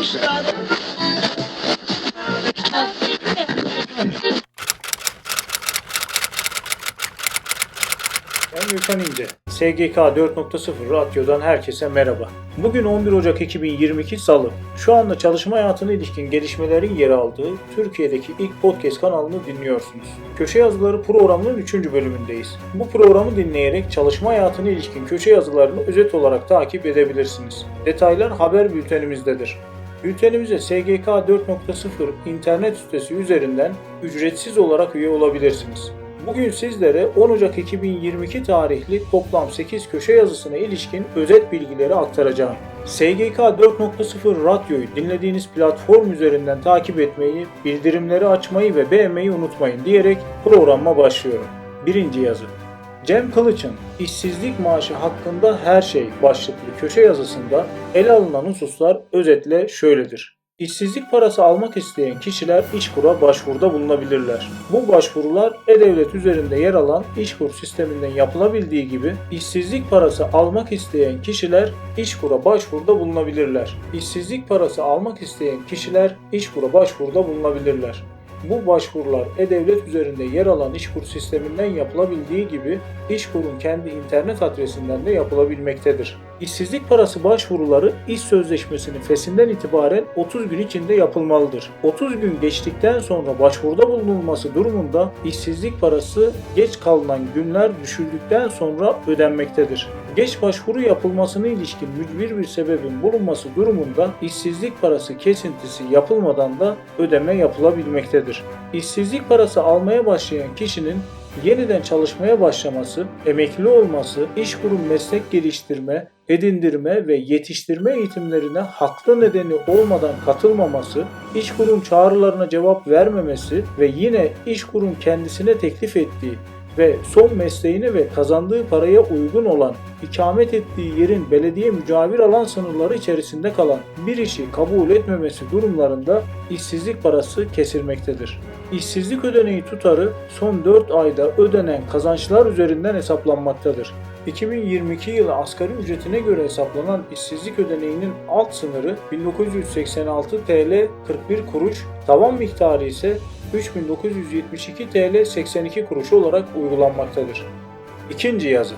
Ben Gülkan İnce. SGK 4.0 Radyo'dan herkese merhaba. Bugün 11 Ocak 2022 Salı. Şu anda çalışma hayatına ilişkin gelişmelerin yer aldığı Türkiye'deki ilk podcast kanalını dinliyorsunuz. Köşe Yazıları programının 3. bölümündeyiz. Bu programı dinleyerek çalışma hayatına ilişkin köşe yazılarını özet olarak takip edebilirsiniz. Detaylar haber bültenimizdedir. Bültenimize SGK 4.0 internet sitesi üzerinden ücretsiz olarak üye olabilirsiniz. Bugün sizlere 10 Ocak 2022 tarihli toplam 8 köşe yazısına ilişkin özet bilgileri aktaracağım. SGK 4.0 Radyo'yu dinlediğiniz platform üzerinden takip etmeyi, bildirimleri açmayı ve beğenmeyi unutmayın diyerek programa başlıyorum. Birinci yazı. Cem Kılıç'ın işsizlik maaşı hakkında her şey başlıklı köşe yazısında ele alınan hususlar özetle şöyledir. İşsizlik parası almak isteyen kişiler İşkur'a başvuruda bulunabilirler. Bu başvurular E-Devlet üzerinde yer alan İşkur sisteminden yapılabildiği gibi işsizlik parası almak isteyen kişiler İşkur'a başvuruda bulunabilirler. İşsizlik parası almak isteyen kişiler İşkur'a başvuruda bulunabilirler. Bu başvurular E-Devlet üzerinde yer alan İşkur sisteminden yapılabildiği gibi İşkur'un kendi internet adresinden de yapılabilmektedir. İşsizlik parası başvuruları iş sözleşmesinin fesinden itibaren 30 gün içinde yapılmalıdır. 30 gün geçtikten sonra başvuruda bulunulması durumunda işsizlik parası geç kalınan günler düşüldükten sonra ödenmektedir. Geç başvuru yapılmasına ilişkin mücbir bir sebebin bulunması durumunda işsizlik parası kesintisi yapılmadan da ödeme yapılabilmektedir. İşsizlik parası almaya başlayan kişinin yeniden çalışmaya başlaması, emekli olması, iş kurum meslek geliştirme, edindirme ve yetiştirme eğitimlerine haklı nedeni olmadan katılmaması, iş kurum çağrılarına cevap vermemesi ve yine iş kurum kendisine teklif ettiği ve son mesleğine ve kazandığı paraya uygun olan ikamet ettiği yerin belediye mücavir alan sınırları içerisinde kalan bir işi kabul etmemesi durumlarında işsizlik parası kesilmektedir. İşsizlik ödeneği tutarı son 4 ayda ödenen kazançlar üzerinden hesaplanmaktadır. 2022 yılı asgari ücretine göre hesaplanan işsizlik ödeneğinin alt sınırı 1986 TL 41 kuruş, tavan miktarı ise 3972 TL 82 kuruş olarak uygulanmaktadır. İkinci yazı.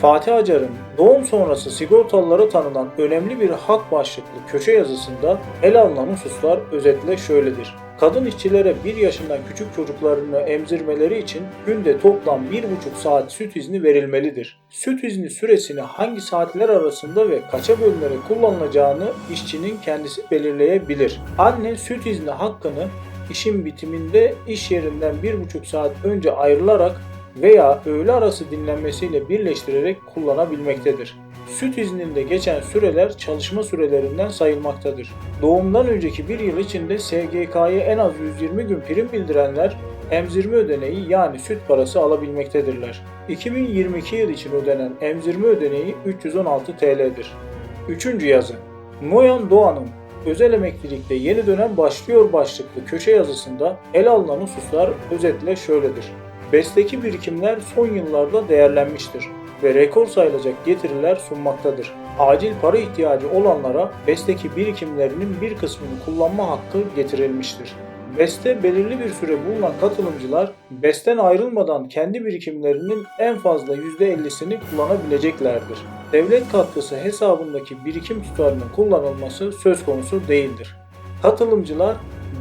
Fatih Acar'ın doğum sonrası sigortalılara tanınan önemli bir hak başlıklı köşe yazısında ele alınan hususlar özetle şöyledir. Kadın işçilere 1 yaşından küçük çocuklarını emzirmeleri için günde toplam 1,5 saat süt izni verilmelidir. Süt izni süresini hangi saatler arasında ve kaça bölünerek kullanılacağını işçinin kendisi belirleyebilir. Anne süt izni hakkını işin bitiminde iş yerinden 1,5 saat önce ayrılarak veya öğle arası dinlenmesiyle birleştirerek kullanabilmektedir. Süt izninde geçen süreler çalışma sürelerinden sayılmaktadır. Doğumdan önceki bir yıl içinde SGK'ya en az 120 gün prim bildirenler emzirme ödeneği yani süt parası alabilmektedirler. 2022 yıl için ödenen emzirme ödeneği 316 TL'dir. Üçüncü yazı Noyan Doğan'ın Özel emeklilikte yeni dönem başlıyor başlıklı köşe yazısında ele alınan hususlar özetle şöyledir. Besteki birikimler son yıllarda değerlenmiştir ve rekor sayılacak getiriler sunmaktadır. Acil para ihtiyacı olanlara besteki birikimlerinin bir kısmını kullanma hakkı getirilmiştir. BES'te belirli bir süre bulunan katılımcılar BES'ten ayrılmadan kendi birikimlerinin en fazla %50'sini kullanabileceklerdir. Devlet katkısı hesabındaki birikim tutarının kullanılması söz konusu değildir. Katılımcılar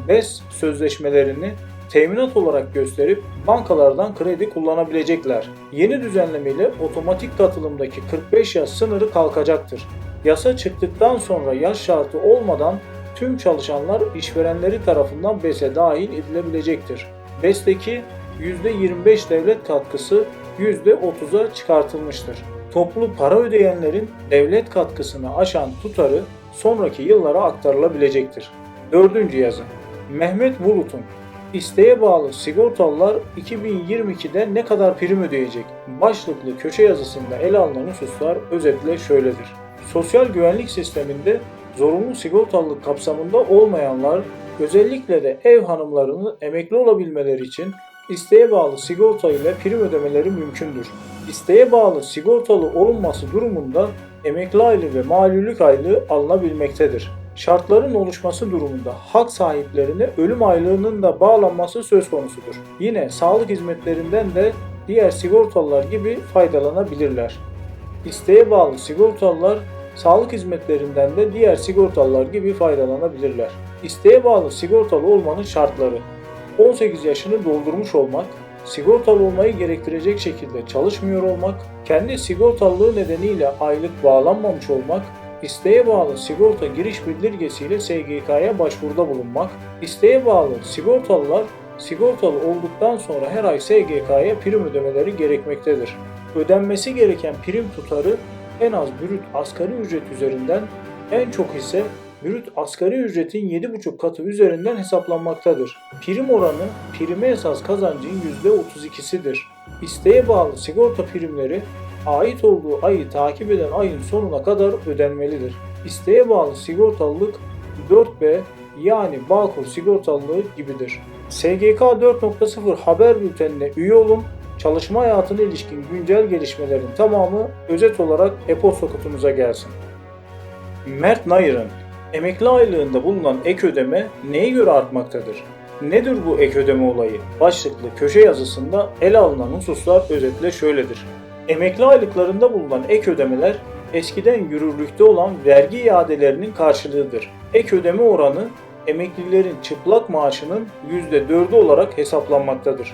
BES sözleşmelerini teminat olarak gösterip bankalardan kredi kullanabilecekler. Yeni düzenlemeyle otomatik katılımdaki 45 yaş sınırı kalkacaktır. Yasa çıktıktan sonra yaş şartı olmadan tüm çalışanlar işverenleri tarafından BES'e dahil edilebilecektir. BES'teki %25 devlet katkısı %30'a çıkartılmıştır. Toplu para ödeyenlerin devlet katkısını aşan tutarı sonraki yıllara aktarılabilecektir. Dördüncü yazı Mehmet Bulut'un İsteğe bağlı sigortalılar 2022'de ne kadar prim ödeyecek? Başlıklı köşe yazısında ele alınan hususlar özetle şöyledir. Sosyal güvenlik sisteminde zorunlu sigortalılık kapsamında olmayanlar özellikle de ev hanımlarının emekli olabilmeleri için isteğe bağlı sigorta ile prim ödemeleri mümkündür. İsteğe bağlı sigortalı olunması durumunda emekli aylığı ve malulük aylığı alınabilmektedir. Şartların oluşması durumunda hak sahiplerine ölüm aylığının da bağlanması söz konusudur. Yine sağlık hizmetlerinden de diğer sigortalılar gibi faydalanabilirler. İsteğe bağlı sigortalılar sağlık hizmetlerinden de diğer sigortalılar gibi faydalanabilirler. İsteğe bağlı sigortalı olmanın şartları 18 yaşını doldurmuş olmak, sigortalı olmayı gerektirecek şekilde çalışmıyor olmak, kendi sigortalılığı nedeniyle aylık bağlanmamış olmak, isteğe bağlı sigorta giriş bildirgesiyle SGK'ya başvuruda bulunmak, isteğe bağlı sigortalılar sigortalı olduktan sonra her ay SGK'ya prim ödemeleri gerekmektedir. Ödenmesi gereken prim tutarı en az brüt asgari ücret üzerinden, en çok ise brüt asgari ücretin 7,5 katı üzerinden hesaplanmaktadır. Prim oranı prime esas kazancın %32'sidir. İsteğe bağlı sigorta primleri ait olduğu ayı takip eden ayın sonuna kadar ödenmelidir. İsteğe bağlı sigortalılık 4B yani Bağkur sigortalılığı gibidir. SGK 4.0 haber bültenine üye olun. Çalışma hayatına ilişkin güncel gelişmelerin tamamı özet olarak e-posta kutunuza gelsin. Mert Nayır'ın emekli aylığında bulunan ek ödeme neye göre artmaktadır? Nedir bu ek ödeme olayı? Başlıklı köşe yazısında ele alınan hususlar özetle şöyledir. Emekli aylıklarında bulunan ek ödemeler eskiden yürürlükte olan vergi iadelerinin karşılığıdır. Ek ödeme oranı emeklilerin çıplak maaşının %4'ü olarak hesaplanmaktadır.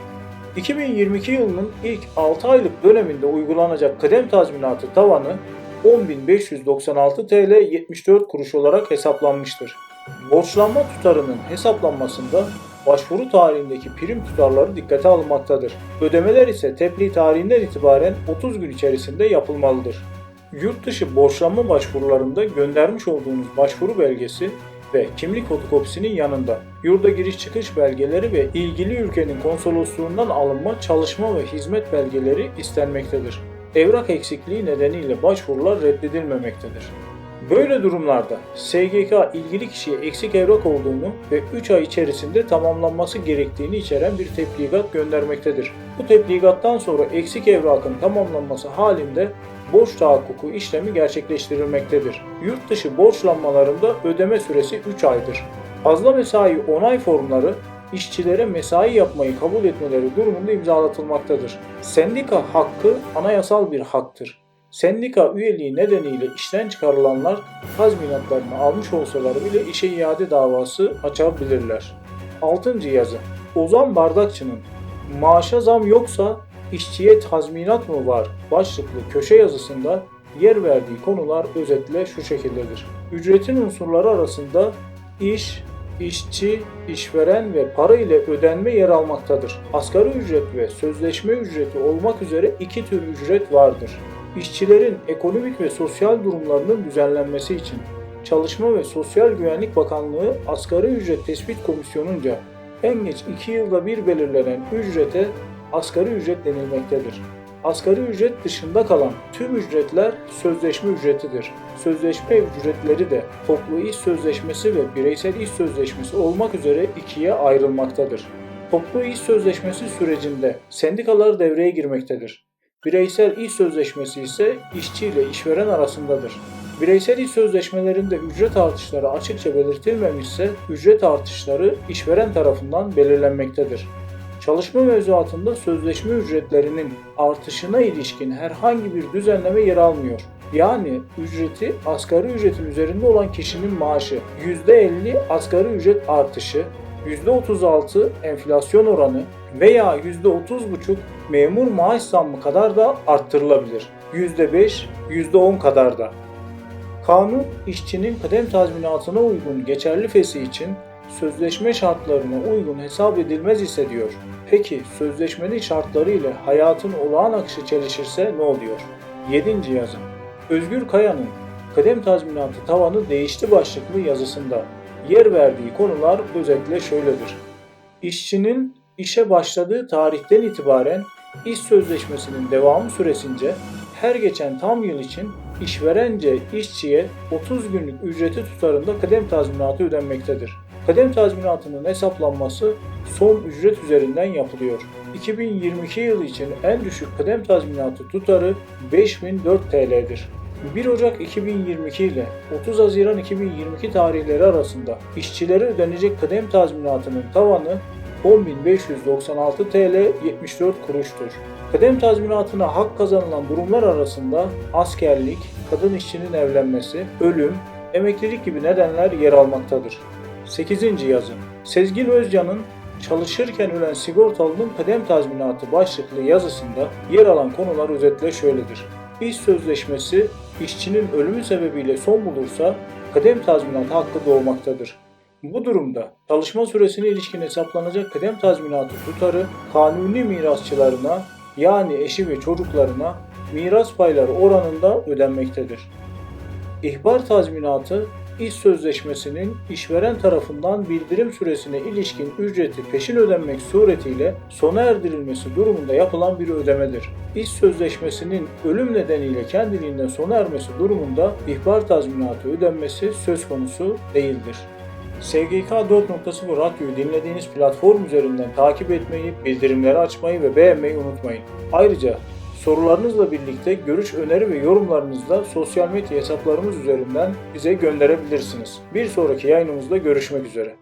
2022 yılının ilk 6 aylık döneminde uygulanacak kıdem tazminatı tavanı 10.596 TL 74 kuruş olarak hesaplanmıştır. Borçlanma tutarının hesaplanmasında başvuru tarihindeki prim tutarları dikkate alınmaktadır. Ödemeler ise tebliğ tarihinden itibaren 30 gün içerisinde yapılmalıdır. Yurt dışı borçlanma başvurularında göndermiş olduğunuz başvuru belgesi ve kimlik fotokopisinin yanında yurda giriş çıkış belgeleri ve ilgili ülkenin konsolosluğundan alınma çalışma ve hizmet belgeleri istenmektedir. Evrak eksikliği nedeniyle başvurular reddedilmemektedir. Böyle durumlarda SGK ilgili kişiye eksik evrak olduğunu ve 3 ay içerisinde tamamlanması gerektiğini içeren bir tebligat göndermektedir. Bu tebligattan sonra eksik evrakın tamamlanması halinde borç tahakkuku işlemi gerçekleştirilmektedir. Yurt dışı borçlanmalarında ödeme süresi 3 aydır. Fazla mesai onay formları işçilere mesai yapmayı kabul etmeleri durumunda imzalatılmaktadır. Sendika hakkı anayasal bir haktır. Sendika üyeliği nedeniyle işten çıkarılanlar tazminatlarını almış olsalar bile işe iade davası açabilirler. 6. yazı Ozan Bardakçı'nın maaşa zam yoksa işçiye tazminat mı var başlıklı köşe yazısında yer verdiği konular özetle şu şekildedir. Ücretin unsurları arasında iş, işçi, işveren ve para ile ödenme yer almaktadır. Asgari ücret ve sözleşme ücreti olmak üzere iki tür ücret vardır. İşçilerin ekonomik ve sosyal durumlarının düzenlenmesi için Çalışma ve Sosyal Güvenlik Bakanlığı Asgari Ücret Tespit Komisyonu'nca en geç 2 yılda bir belirlenen ücrete asgari ücret denilmektedir. Asgari ücret dışında kalan tüm ücretler sözleşme ücretidir. Sözleşme ücretleri de toplu iş sözleşmesi ve bireysel iş sözleşmesi olmak üzere ikiye ayrılmaktadır. Toplu iş sözleşmesi sürecinde sendikalar devreye girmektedir. Bireysel iş sözleşmesi ise işçi ile işveren arasındadır. Bireysel iş sözleşmelerinde ücret artışları açıkça belirtilmemişse ücret artışları işveren tarafından belirlenmektedir. Çalışma mevzuatında sözleşme ücretlerinin artışına ilişkin herhangi bir düzenleme yer almıyor. Yani ücreti asgari ücretin üzerinde olan kişinin maaşı %50 asgari ücret artışı, %36 enflasyon oranı veya %30,5 memur maaş zammı kadar da arttırılabilir. %5, %10 kadar da. Kanun işçinin kıdem tazminatına uygun geçerli fesi için sözleşme şartlarına uygun hesap edilmez ise diyor. Peki sözleşmenin şartları ile hayatın olağan akışı çelişirse ne oluyor? 7. yazı Özgür Kaya'nın Kıdem tazminatı tavanı değişti başlıklı yazısında yer verdiği konular özetle şöyledir. İşçinin işe başladığı tarihten itibaren iş sözleşmesinin devamı süresince her geçen tam yıl için işverence işçiye 30 günlük ücreti tutarında kıdem tazminatı ödenmektedir. Kıdem tazminatının hesaplanması son ücret üzerinden yapılıyor. 2022 yılı için en düşük kıdem tazminatı tutarı 5004 TL'dir. 1 Ocak 2022 ile 30 Haziran 2022 tarihleri arasında işçilere ödenecek kıdem tazminatının tavanı 10.596 TL 74 kuruştur. Kıdem tazminatına hak kazanılan durumlar arasında askerlik, kadın işçinin evlenmesi, ölüm, emeklilik gibi nedenler yer almaktadır. 8. yazı Sezgin Özcan'ın Çalışırken ölen sigortalının kıdem tazminatı başlıklı yazısında yer alan konular özetle şöyledir. İş sözleşmesi işçinin ölümü sebebiyle son bulursa kıdem tazminatı hakkı doğmaktadır. Bu durumda çalışma süresine ilişkin hesaplanacak kıdem tazminatı tutarı kanuni mirasçılarına yani eşi ve çocuklarına miras payları oranında ödenmektedir. İhbar tazminatı iş sözleşmesinin işveren tarafından bildirim süresine ilişkin ücreti peşin ödenmek suretiyle sona erdirilmesi durumunda yapılan bir ödemedir. İş sözleşmesinin ölüm nedeniyle kendiliğinden sona ermesi durumunda ihbar tazminatı ödenmesi söz konusu değildir. SGK 4.0 Radyo'yu dinlediğiniz platform üzerinden takip etmeyi, bildirimleri açmayı ve beğenmeyi unutmayın. Ayrıca sorularınızla birlikte görüş, öneri ve yorumlarınızı sosyal medya hesaplarımız üzerinden bize gönderebilirsiniz. Bir sonraki yayınımızda görüşmek üzere.